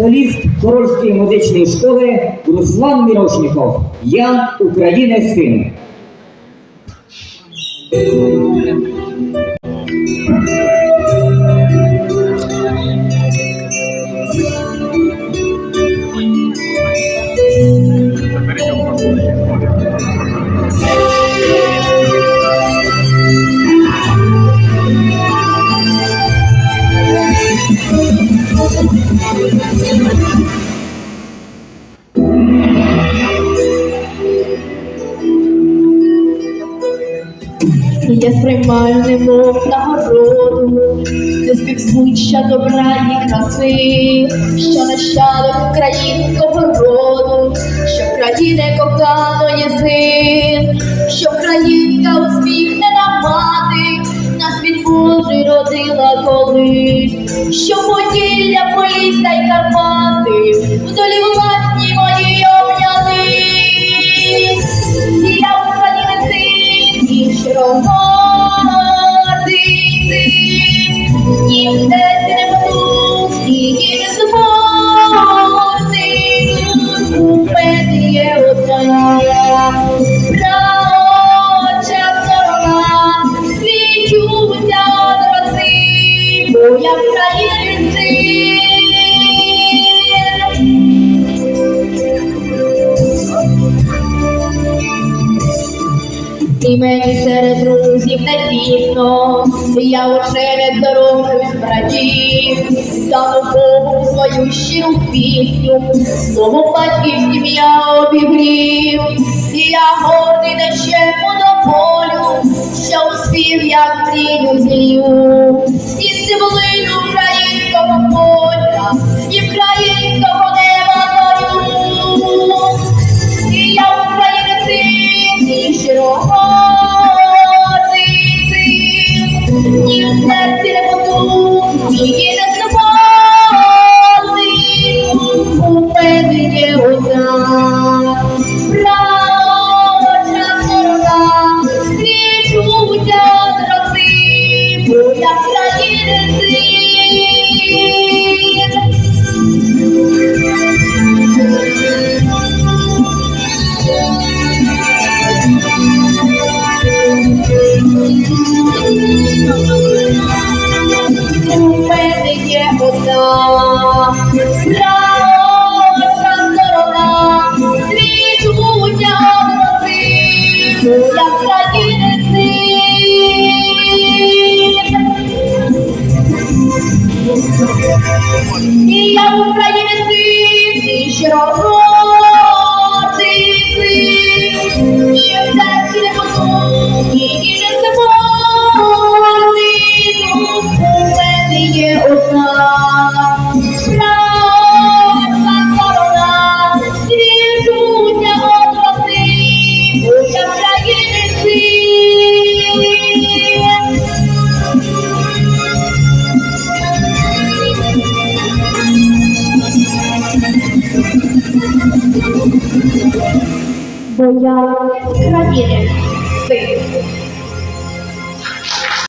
соліст Корольської музичної школи Руслан Мірошніков. Я України син. Я сприймаю немов нагороду, це співзвуччя добра і краси, що нащадок українського роду, родила колись, що Поділля, Полісся й Карпати, в долі власні мої. Я син, і щирогордий син, ні в серці не І мені серед друзів не тісно, я очею здоровлюсь братів, стану Богу свою щиру пісню, слово батьківським я обігрів, і я гордий нещему до полю, що успів, як мрію злію, і цибулину серці не буду, не забути, у одна правочна сторона, свічуся од роси, країни син. У І я в Україні син, і щирогордий син, і в серці не буду, і не у мене є одна Бо я країни син.